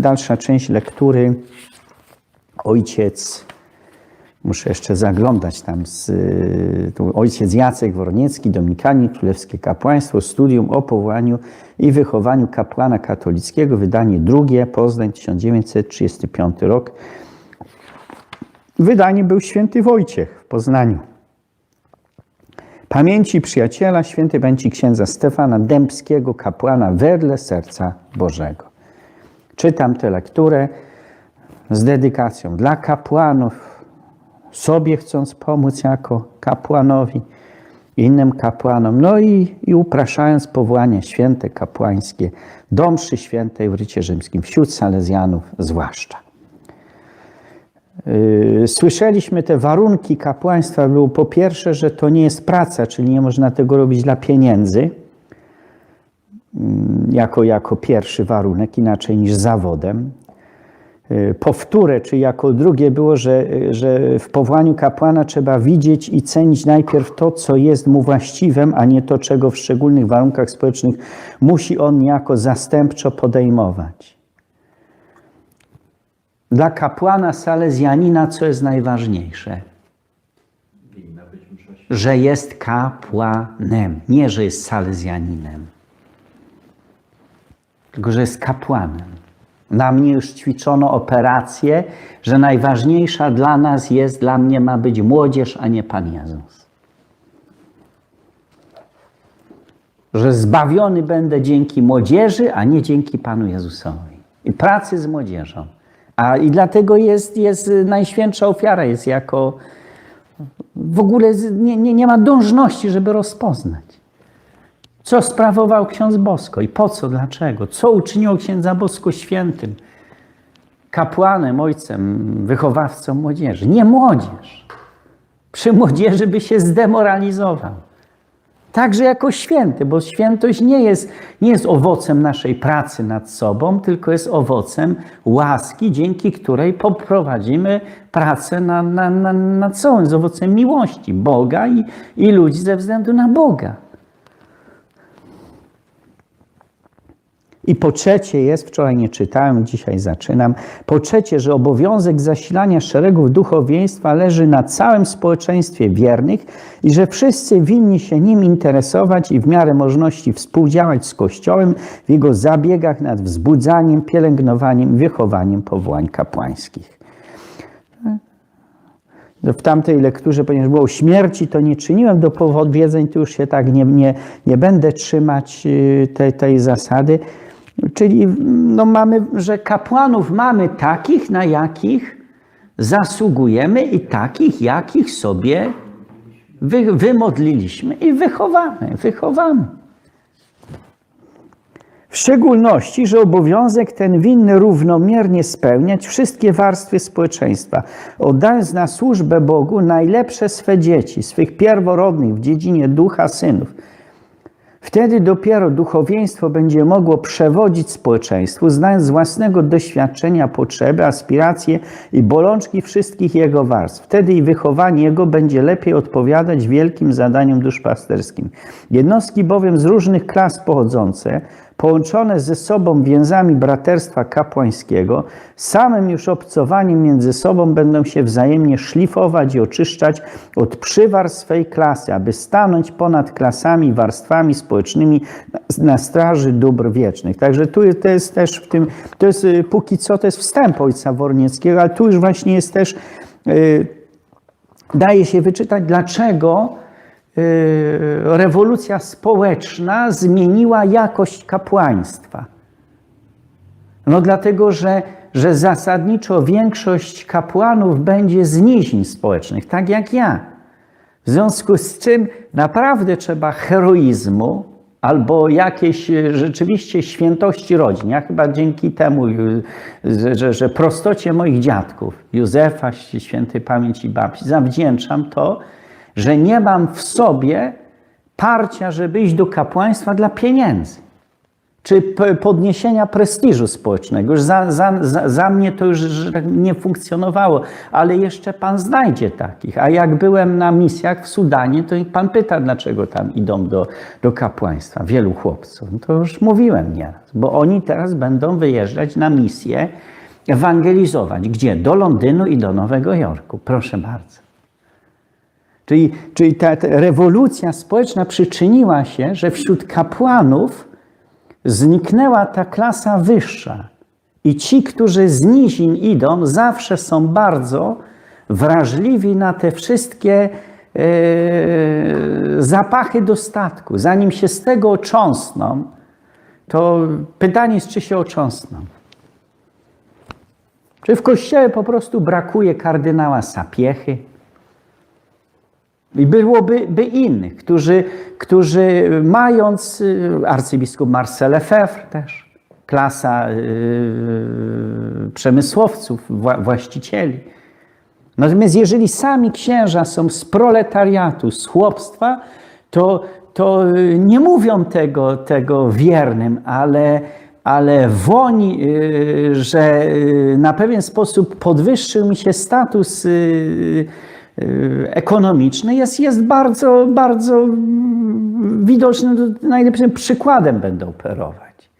Dalsza część lektury. Ojciec, muszę jeszcze zaglądać tam, z, y, ojciec Jacek Worniecki, Dominikanin, Królewskie Kapłaństwo, studium o powołaniu i wychowaniu kapłana katolickiego, wydanie drugie, Poznań, 1935 rok. Wydanie był święty Wojciech w Poznaniu. Pamięci przyjaciela święty pamięci księdza Stefana Dębskiego, kapłana wedle serca Bożego. Czytam tę lekturę z dedykacją dla kapłanów, sobie chcąc pomóc jako kapłanowi, innym kapłanom, no i, i upraszając powołania święte kapłańskie do mszy świętej w rycie rzymskim, wśród salezjanów zwłaszcza. Yy, Słyszeliśmy te warunki kapłaństwa. Było po pierwsze, że to nie jest praca, czyli nie można tego robić dla pieniędzy, jako, jako pierwszy warunek, inaczej niż zawodem. Yy, Powtórę, czy jako drugie było, że, że w powołaniu kapłana trzeba widzieć i cenić najpierw to, co jest mu właściwym, a nie to, czego w szczególnych warunkach społecznych musi on niejako zastępczo podejmować. Dla kapłana salezjanina co jest najważniejsze? Że jest kapłanem, nie że jest salezjaninem, tylko że jest kapłanem. Na mnie już ćwiczono operację, że najważniejsza dla nas jest, dla mnie ma być młodzież, a nie Pan Jezus. Że zbawiony będę dzięki młodzieży, a nie dzięki Panu Jezusowi. I pracy z młodzieżą. A i dlatego jest, jest najświętsza ofiara, jest jako w ogóle nie, nie, nie ma dążności, żeby rozpoznać. Co sprawował ksiądz Bosko i po co, dlaczego? Co uczyniło księdza Bosko świętym, kapłanem, ojcem, wychowawcą młodzieży? Nie młodzież. Przy młodzieży by się zdemoralizował. Także jako święty, bo świętość nie jest, nie jest owocem naszej pracy nad sobą, tylko jest owocem łaski, dzięki której poprowadzimy pracę na, na, na, nad sobą. Jest owocem miłości Boga i, i ludzi ze względu na Boga. I po trzecie jest, wczoraj nie czytałem, dzisiaj zaczynam, po trzecie, że obowiązek zasilania szeregów duchowieństwa leży na całym społeczeństwie wiernych i że wszyscy winni się nim interesować i w miarę możliwości współdziałać z Kościołem w jego zabiegach nad wzbudzaniem, pielęgnowaniem, wychowaniem powołań kapłańskich. W tamtej lekturze, ponieważ było o śmierci, to nie czyniłem do powodzeń, to już się tak nie, nie, nie będę trzymać y, tej, tej zasady. Czyli no mamy, że kapłanów mamy takich, na jakich zasługujemy i takich, jakich sobie wy, wymodliliśmy i wychowamy, wychowamy. W szczególności, że obowiązek ten winny równomiernie spełniać wszystkie warstwy społeczeństwa, oddając na służbę Bogu najlepsze swe dzieci, swych pierworodnych w dziedzinie ducha synów. Wtedy dopiero duchowieństwo będzie mogło przewodzić społeczeństwu, znając z własnego doświadczenia potrzeby, aspiracje i bolączki wszystkich jego warstw. Wtedy i wychowanie jego będzie lepiej odpowiadać wielkim zadaniom duszpasterskim. Jednostki bowiem z różnych klas pochodzące, połączone ze sobą więzami braterstwa kapłańskiego, samym już obcowaniem między sobą będą się wzajemnie szlifować i oczyszczać od przywar swej klasy, aby stanąć ponad klasami i warstwami społecznymi na, straży dóbr wiecznych. Także tu to jest też w tym, to jest y, póki co, to jest wstęp ojca Wornieckiego, ale tu już właśnie jest też, y, daje się wyczytać, dlaczego rewolucja społeczna zmieniła jakość kapłaństwa. No dlatego, że, że zasadniczo większość kapłanów będzie z społecznych, tak jak ja. W związku z czym naprawdę trzeba heroizmu albo jakiejś e, rzeczywiście świętości rodzin. Ja chyba dzięki temu, że, że, że prostocie moich dziadków, Józefa, świętej pamięci babci, zawdzięczam to, że nie mam w sobie parcia, żeby iść do kapłaństwa dla pieniędzy. czy podniesienia prestiżu społecznego. Już za, za, za, za mnie to już tak nie funkcjonowało, ale jeszcze Pan znajdzie takich. A jak byłem na misjach w Sudanie, to Pan pyta, dlaczego tam idą do, do kapłaństwa, wielu chłopców. No to już mówiłem nieraz, bo oni teraz będą wyjeżdżać na misję, ewangelizować. Gdzie? Do Londynu i do Nowego Jorku. Proszę bardzo. Czyli, czyli ta, rewolucja społeczna przyczyniła się, że wśród kapłanów zniknęła ta klasa wyższa. I ci, którzy z nizin idą, zawsze są bardzo wrażliwi na te wszystkie e, zapachy dostatku. Zanim się z tego ocząsną, to pytanie jest, czy się ocząsną. Czy w kościele po prostu brakuje kardynała Sapiechy? I byłoby by innych, którzy, którzy mając y, arcybiskup Marcel Lefebvre też, klasa yy, przemysłowców, wła- właścicieli. Natomiast jeżeli sami księża są z proletariatu, z chłopstwa, to, to y, nie mówią tego, tego wiernym, ale, ale woń, y, że na pewien sposób podwyższył mi się status ekonomiczny, jest, jest bardzo, bardzo widoczny, najlepszym przykładem będę operować.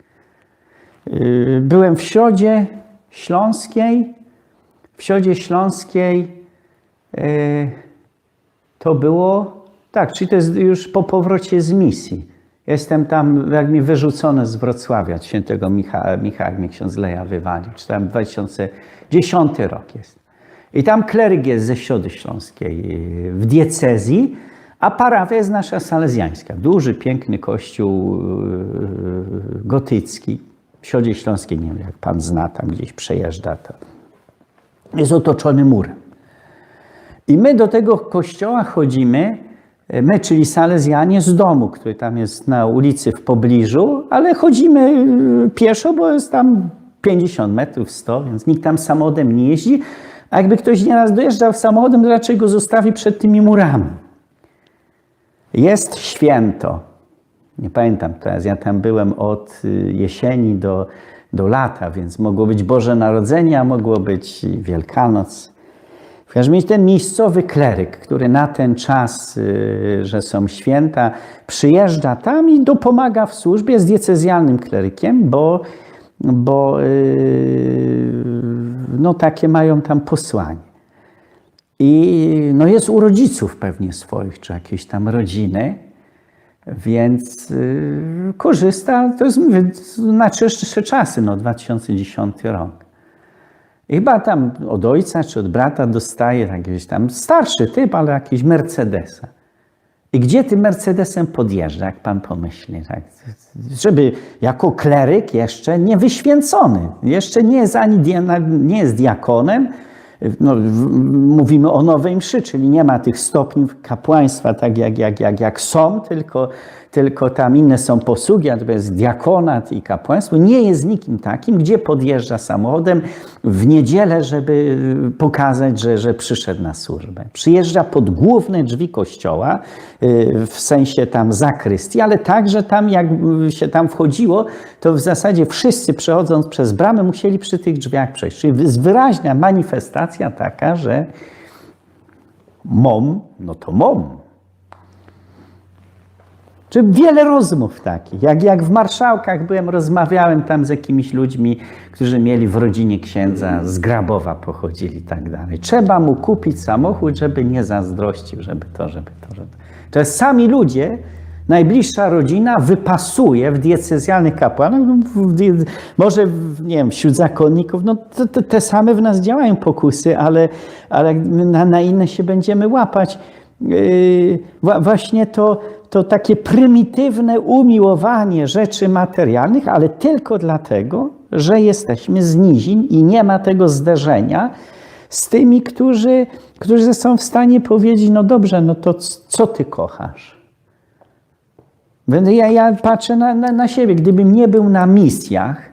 Y, Byłem w Środzie Śląskiej. W Środzie Śląskiej y, to było, tak, czyli to jest już po powrocie z misji. Jestem tam, jak mi wyrzucono z Wrocławia, od świętego Michała, Michała mnie ksiądz Leja wywalił, czy tam 2010 rok jest. I tam kleryk jest ze Środy Śląskiej y, w diecezji, a parafia jest nasza salezjańska. Duży, piękny kościół y, gotycki. W Środzie Śląskiej, nie wiem, jak pan zna, tam gdzieś przejeżdża, to jest otoczony murem. I my do tego kościoła chodzimy, e, my, czyli Salezjanie, z domu, który tam jest na ulicy w pobliżu, ale chodzimy y, pieszo, bo jest tam 50 metrów, 100, więc nikt tam samochodem nie jeździ. A jakby ktoś nieraz dojeżdżał samochodem, to raczej go zostawi przed tymi murami. Jest święto. Nie pamiętam teraz, ja tam byłem od y, jesieni do, do lata, więc mogło być Boże Narodzenie, a mogło być Wielkanoc. W każdym razie ten miejscowy kleryk, który na ten czas, y, że są święta, przyjeżdża tam i dopomaga w służbie, jest diecezjalnym klerykiem, bo, bo y, no, takie mają tam posłanie. I no, jest u rodziców pewnie swoich, czy jakiejś tam rodziny, więc y, korzysta, to jest na czystsze czasy, no 2010 rok. Chyba tam od ojca czy od brata dostaje jakiegoś tam starszy typ, ale jakiś Mercedesa. I gdzie tym Mercedesem podjeżdża, jak pan pomyśli? Tak? Żeby jako kleryk jeszcze nie wyświęcony, jeszcze nie jest ani nie jest diakonem, no, mówimy o nowej mszy, czyli nie ma tych stopni kapłaństwa tak jak, jak, jak, jak są, tylko, tylko tam inne są posługi, a to jest diakonat i kapłaństwo. Nie jest nikim takim, gdzie podjeżdża samochodem w niedzielę, żeby pokazać, że, że przyszedł na służbę. Przyjeżdża pod główne drzwi kościoła, y, w sensie tam zakrystii, ale także tam jak się tam wchodziło, to w zasadzie wszyscy przechodząc przez bramę musieli przy tych drzwiach przejść. Czyli jest wyraźna manifestacja taka, że mom, no to mom. Czy wiele rozmów takich. Jak, jak w marszałkach byłem, rozmawiałem tam z jakimiś ludźmi, którzy mieli w rodzinie księdza, z Grabowa pochodzili i tak dalej. Trzeba mu kupić samochód, żeby nie zazdrościł, żeby to, żeby to, żeby to. To jest sami ludzie, najbliższa rodzina wypasuje w diecezjalnych kapłanach, no, może nie wiem, wśród zakonników, no to, te same w nas działają pokusy, ale, ale na, na inne się będziemy łapać. Yy, właśnie to, to takie prymitywne umiłowanie rzeczy materialnych, ale tylko dlatego, że jesteśmy z nizin i nie ma tego zderzenia z tymi, którzy, którzy są w stanie powiedzieć, no dobrze, no to co ty kochasz? Ja, ja patrzę na, na, na siebie. Gdybym nie był na misjach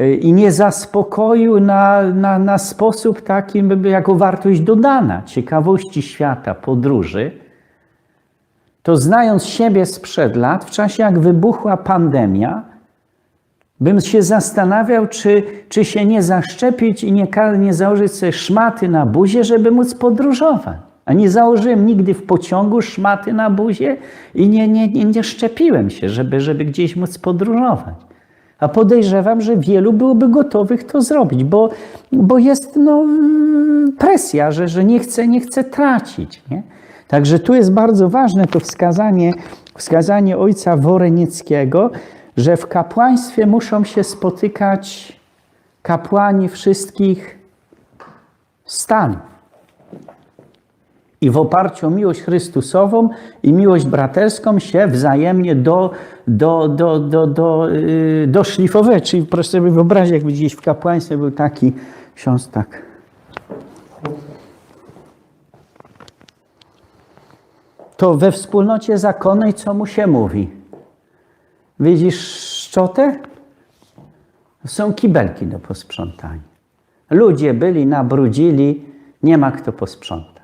y, i nie zaspokoił na, na, na sposób taki, jako wartość dodana ciekawości świata, podróży, to znając siebie sprzed lat, w czasie jak wybuchła pandemia, bym się zastanawiał, czy, czy się nie zaszczepić i nie, nie założyć sobie szmaty na buzie, żeby móc podróżować. A nie założyłem nigdy w pociągu szmaty na buzie i nie, nie, nie, nie szczepiłem się, żeby, żeby gdzieś móc podróżować. A podejrzewam, że wielu byłoby gotowych to zrobić, bo, bo jest no, presja, że, że nie chce, nie chce tracić. Nie? Także tu jest bardzo ważne to wskazanie, wskazanie ojca Worenieckiego, że w kapłaństwie muszą się spotykać kapłani wszystkich stanów. I w oparciu o miłość Chrystusową i miłość braterską się wzajemnie do, do, do, do, do, yy, doszlifować. Czyli proszę sobie wyobrazić, jakby gdzieś w kapłaństwie był taki ksiądz tak. To we wspólnocie zakonnej co mu się mówi? Widzisz szczotę? Są kibelki do posprzątania. Ludzie byli, nabrudzili, nie ma kto posprzątać.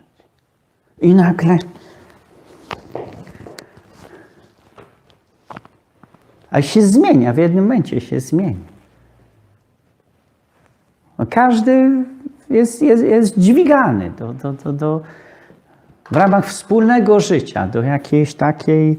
I nagle. A się zmienia, w jednym momencie się zmienia. No każdy jest, jest, jest dźwigany do, do, do, do, w ramach wspólnego życia, do jakiejś takiej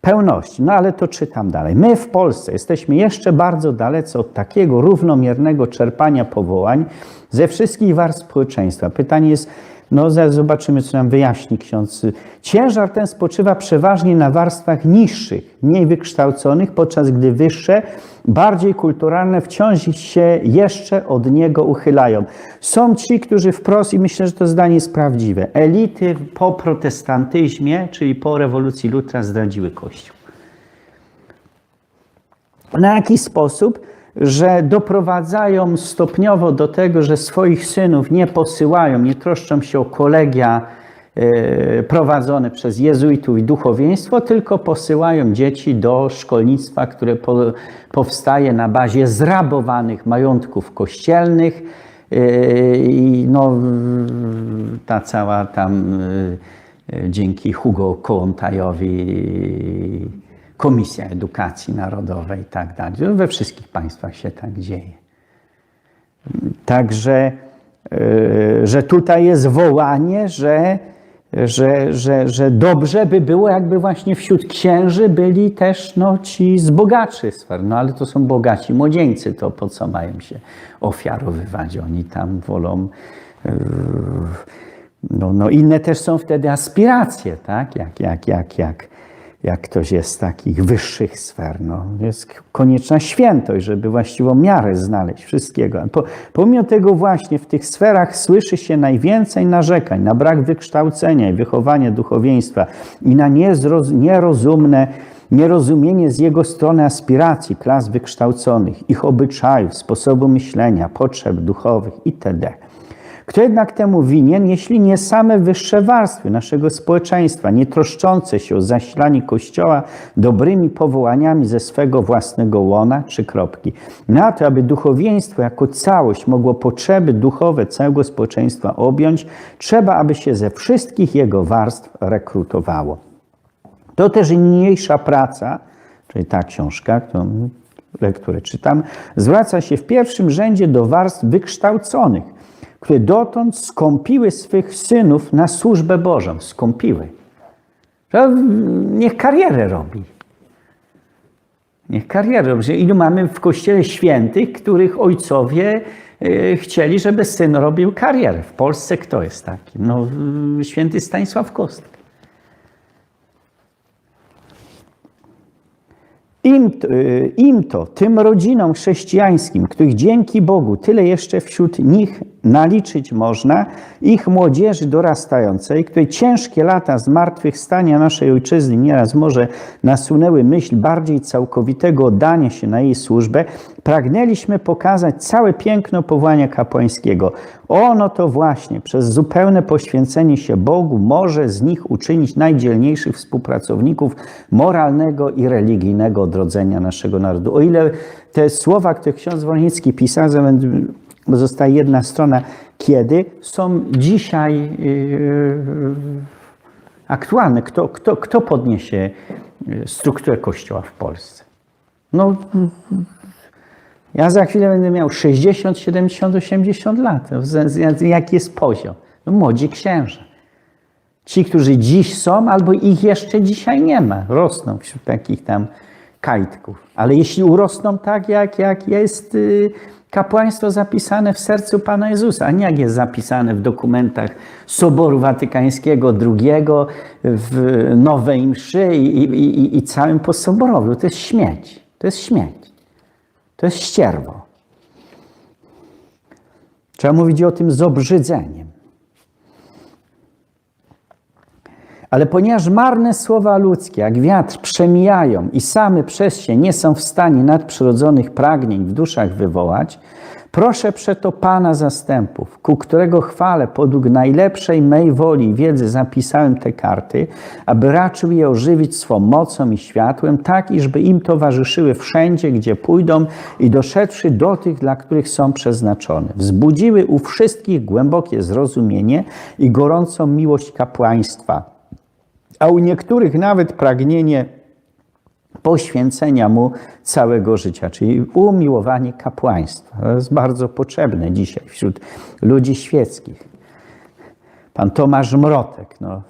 pełności. No ale to czytam dalej. My w Polsce jesteśmy jeszcze bardzo dalece od takiego równomiernego czerpania powołań ze wszystkich warstw społeczeństwa. Pytanie jest, no zaraz zobaczymy, co nam wyjaśni ksiądz. Ciężar ten spoczywa przeważnie na warstwach niższych, mniej wykształconych, podczas gdy wyższe, bardziej kulturalne wciąż się jeszcze od niego uchylają. Są ci, którzy wprost, i myślę, że to zdanie jest prawdziwe, elity po protestantyzmie, czyli po rewolucji Lutra zdradziły Kościół. Na jaki sposób? Że doprowadzają stopniowo do tego, że swoich synów nie posyłają, nie troszczą się o kolegia e, prowadzone przez jezuitów i duchowieństwo, tylko posyłają dzieci do szkolnictwa, które po, powstaje na bazie zrabowanych majątków kościelnych. E, i no, ta cała tam e, dzięki Hugo Kołątajowi Komisja Edukacji Narodowej i tak dalej. We wszystkich państwach się tak dzieje. Także, yy, że tutaj jest wołanie, że, że, że, że dobrze by było, jakby właśnie wśród księży byli też no, ci z bogatszych sfer. No ale to są bogaci młodzieńcy, to po co mają się ofiarowywać? Oni tam wolą. Yy, no, no inne też są wtedy aspiracje, tak? Jak, jak, jak, jak jak ktoś jest z takich wyższych sfer. No, jest konieczna świętość, żeby właściwą miarę znaleźć wszystkiego. Po, pomimo tego właśnie w tych sferach słyszy się najwięcej narzekań na brak wykształcenia i wychowania duchowieństwa i na niezroz, nierozumne nierozumienie z jego strony aspiracji klas wykształconych, ich obyczajów, sposobu myślenia, potrzeb duchowych itd. Kto jednak temu winien, jeśli nie same wyższe warstwy naszego społeczeństwa, nie troszczące się o zasilanie Kościoła dobrymi powołaniami ze swego własnego łona czy kropki? Na to, aby duchowieństwo jako całość mogło potrzeby duchowe całego społeczeństwa objąć, trzeba, aby się ze wszystkich jego warstw rekrutowało. To też niniejsza praca, czyli ta książka, którą lekturę czytam, zwraca się w pierwszym rzędzie do warstw wykształconych, które dotąd skąpiły swych synów na służbę Bożą. Skąpiły. Niech karierę robi. Niech karierę robi. Ilu mamy w kościele świętych, których ojcowie chcieli, żeby syn robił karierę. W Polsce kto jest taki? No, święty Stanisław Kostek. Im, Im to, tym rodzinom chrześcijańskim, których dzięki Bogu tyle jeszcze wśród nich naliczyć można, ich młodzieży dorastającej, której ciężkie lata zmartwychwstania naszej ojczyzny nieraz może nasunęły myśl bardziej całkowitego oddania się na jej służbę, pragnęliśmy pokazać całe piękno powołania kapłańskiego. Ono to właśnie przez zupełne poświęcenie się Bogu może z nich uczynić najdzielniejszych współpracowników moralnego i religijnego odrodzenia naszego narodu. O ile te słowa, które ksiądz Wolnicki pisał, bo zostaje jedna strona, kiedy są dzisiaj yy, aktualne. Kto, kto, kto podniesie strukturę Kościoła w Polsce? No, Ja za chwilę będę miał 60, 70, 80 lat. Z- Jaki jest poziom? No, młodzi księża. Ci, którzy dziś są, albo ich jeszcze dzisiaj nie ma, rosną wśród takich tam kajtków. Ale jeśli urosną tak, jak, jak jest y, kapłaństwo zapisane w sercu Pana Jezusa, a nie jak jest zapisane w dokumentach Soboru Watykańskiego II, w Nowej Mszy i, i, i, i całym postsoborowiu, to jest śmieć. To jest śmieć. To jest ścierwo. Trzeba mówić o tym z obrzydzeniem. Ale ponieważ marne słowa ludzkie, jak wiatr, przemijają i same przez się nie są w stanie nadprzyrodzonych pragnień w duszach wywołać, proszę przeto Pana zastępów, ku którego chwale podług najlepszej mej woli i wiedzy zapisałem te karty, aby raczył je ożywić swą mocą i światłem, tak iżby im towarzyszyły wszędzie, gdzie pójdą i doszedłszy do tych, dla których są przeznaczone. Wzbudziły u wszystkich głębokie zrozumienie i gorącą miłość kapłaństwa a u niektórych nawet pragnienie poświęcenia mu całego życia, czyli umiłowanie kapłaństwa. To jest bardzo potrzebne dzisiaj wśród ludzi świeckich. Pan Tomasz Mrotek no,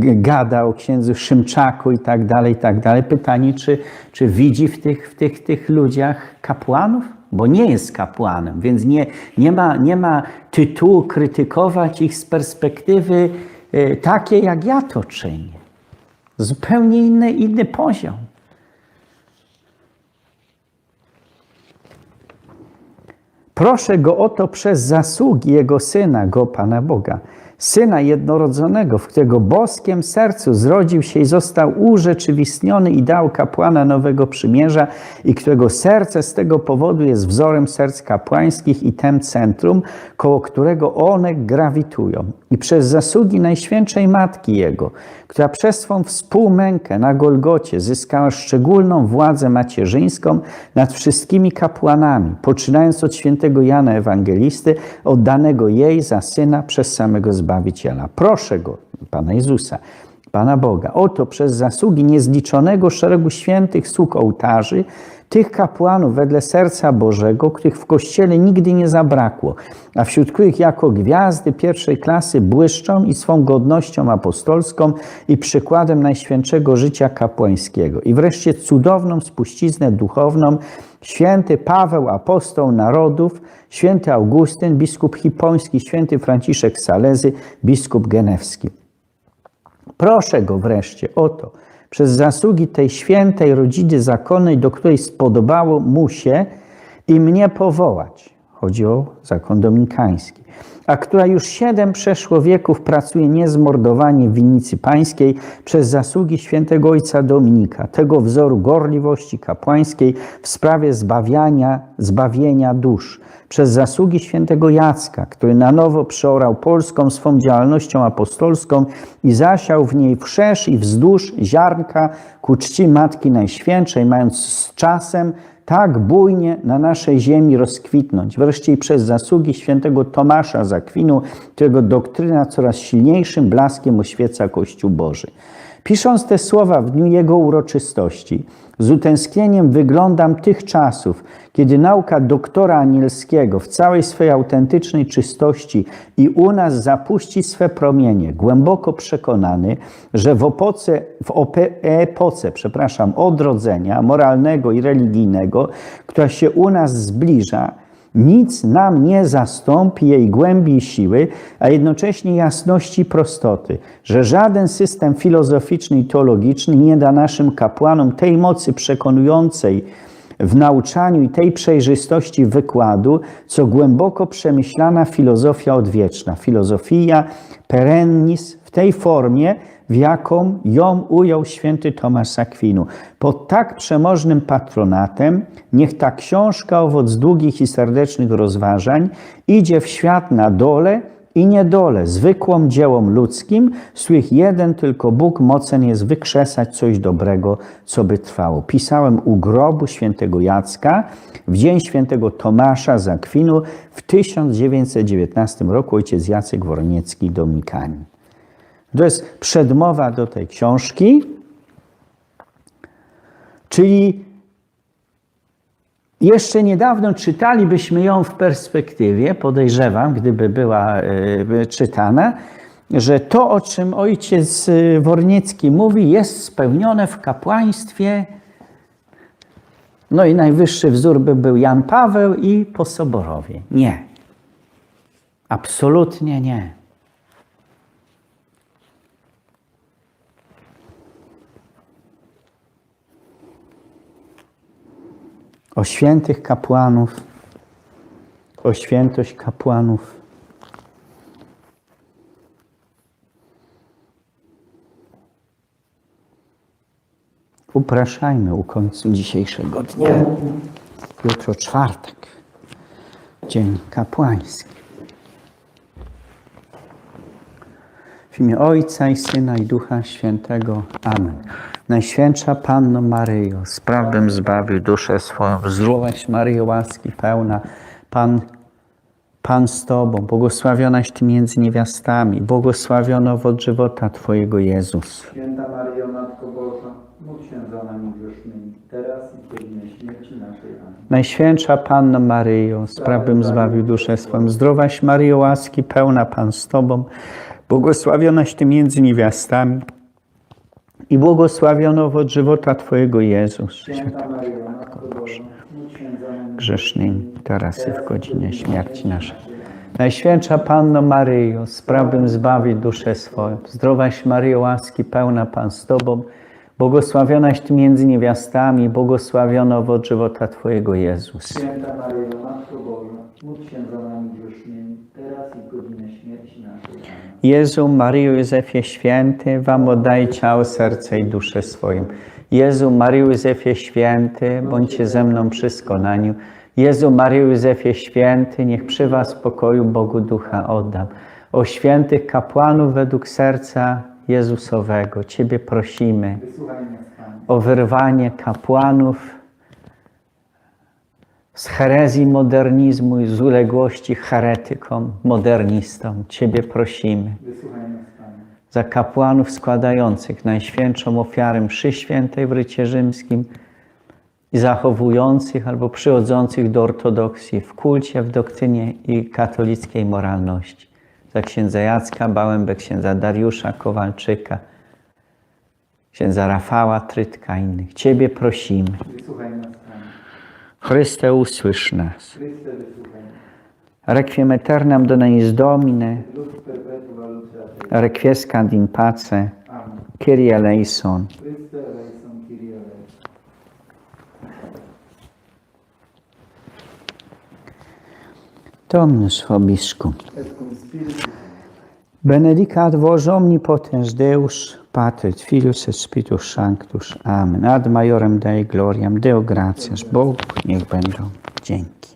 gada o księdzu Szymczaku i tak dalej, i tak dalej. Pytanie, czy, czy widzi w tych, w tych, tych ludziach kapłanów? Bo nie jest kapłanem, więc nie, nie, ma, nie ma tytułu krytykować ich z perspektywy e, takiej, jak ja to czynię. Zupełnie inny, inny poziom. Proszę go o to przez zasługi Jego Syna, go Pana Boga, Syna jednorodzonego, w którego boskiem sercu zrodził się i został urzeczywistniony i dał kapłana nowego przymierza i którego serce z tego powodu jest wzorem serc kapłańskich i tem centrum, koło którego one grawitują. I przez zasługi Najświętszej Matki Jego, która przez swą współmękę na Golgocie zyskała szczególną władzę macierzyńską nad wszystkimi kapłanami, poczynając od świętego Jana Ewangelisty, oddanego jej za syna przez samego Zbawiciela. Proszę go, Pana Jezusa, Pana Boga, oto przez zasługi niezliczonego szeregu świętych sług ołtarzy, tych kapłanów wedle serca Bożego, których w Kościele nigdy nie zabrakło, a wśród których jako gwiazdy pierwszej klasy błyszczą i swą godnością apostolską i przykładem najświętszego życia kapłańskiego. I wreszcie cudowną spuściznę duchowną święty Paweł, apostoł narodów, święty Augustyn, biskup hipoński, święty Franciszek Salezy, biskup genewski. Proszę go wreszcie o to, przez zasługi tej świętej rodziny zakonnej, do której spodobało mu się i mnie powołać. Chodzi o zakon dominikański. A która już siedem przeszło wieków pracuje niezmordowanie w winnicy pańskiej przez zasługi świętego ojca Dominika, tego wzoru gorliwości kapłańskiej w sprawie zbawiania, zbawienia dusz, przez zasługi świętego Jacka, który na nowo przeorał Polską swą działalnością apostolską i zasiał w niej wszerz i wzdłuż ziarnka ku czci Matki Najświętszej, mając z czasem tak bujnie na naszej ziemi rozkwitnąć. Wreszcie i przez zasługi świętego Tomasza z Akwinu, którego doktryna coraz silniejszym blaskiem oświeca Kościół Boży. Pisząc te słowa w dniu jego uroczystości, z utęsknieniem wyglądam tych czasów, kiedy nauka doktora anielskiego w całej swej autentycznej czystości i u nas zapuści swe promienie, głęboko przekonany, że w, opoce, w epoce przepraszam, odrodzenia moralnego i religijnego, która się u nas zbliża, nic nam nie zastąpi jej głębi siły, a jednocześnie jasności prostoty, że żaden system filozoficzny i teologiczny nie da naszym kapłanom tej mocy przekonującej w nauczaniu i tej przejrzystości wykładu, co głęboko przemyślana filozofia odwieczna, filozofia perennis w tej formie, w jaką ją ujął święty Tomasz z Akwinu. Pod tak przemożnym patronatem niech ta książka, owoc długich i serdecznych rozważań, idzie w świat na dole i niedole, zwykłą dziełom ludzkim, z których jeden tylko Bóg mocen jest wykrzesać coś dobrego, co by trwało. Pisałem u grobu świętego Jacka w dzień świętego Tomasza z Akwinu w 1919 roku ojciec Jacek Worniecki, Dominikanin. To jest przedmowa do tej książki, czyli Jeszcze niedawno czytalibyśmy ją w perspektywie, podejrzewam, gdyby była e, czytana, że to, o czym ojciec e, Worniecki mówi, jest spełnione w kapłaństwie. No i najwyższy wzór by był Jan Paweł i po Soborowie. Nie. Absolutnie nie. O świętych kapłanów, o świętość kapłanów. Upraszajmy u końca dzisiejszego dnia. Jutro czwartek, dzień kapłański. W imię Ojca i Syna i Ducha Świętego. Amen. Najświętsza Panno Maryjo, z prawem zbawił duszę swoją. Zdrowaś Maryjo, łaski pełna. Pan, Pan z Tobą, błogosławionaś Ty między niewiastami, błogosławiono od żywota Twojego Jezus. Święta Maryjo, Matko Boża, módl się za nami grzesznymi, teraz i w godzinę śmierci naszej. Amen. Najświętsza Panno Maryjo, z prawem zbawił duszę swoją. Zdrowaś Maryjo, łaski pełna Pan z Tobą, błogosławionaś Ty między niewiastami i błogosławiono od żywota Twojego Jezus. Święta Maryjo, Matko Boża, grzesznymi, teraz i w godzinę śmierci naszej. Najświętsza Panno Maryjo, z prawem zbawi duszę swoją. Zdrowaś Maryjo, łaski pełna Pan z Tobą, błogosławionaś Ty między niewiastami, błogosławiono owoc żywota Twojego Jezus. Święta Maryjo, Matko Boża, módl się za nami grzesznymi, teraz i w godzinę śmierci. Jezu, Maryjo, Józefie Święty, Wam oddaję ciało, serce i duszę swoją. Jezu, Maryjo, Józefie Święty, bądźcie ze mną przy skonaniu. Jezu, Maryjo, Józefie Święty, niech przy Was pokoju Bogu Ducha oddam. O świętych kapłanów według serca Jezusowego, Ciebie prosimy o wyrwanie kapłanów z herezji modernizmu i z uległości heretykom, modernistom. Ciebie prosimy za kapłanów składających najświętszą ofiarę mszy świętej w rycie rzymskim i zachowujących albo przychodzących do ortodoksji w kulcie, w doktrynie i katolickiej moralności. Za księdza Jacka Bałębę, księdza Dariusza Kowalczyka, księdza Rafała Trytka i innych. Ciebie prosimy. Wysłuchaj nas. Chryste, usłysz nas. Requiem aeternam dona eis Domine, requiescat in pace. Kyrie eleison. Dominus vobiscum. Et Benedicat vos omnipotens Deus, Pater Filius et Spiritus Sanctus. Amen. Ad majorem Dei gloriam, Deo gratias, Bogu niech będą dzięki.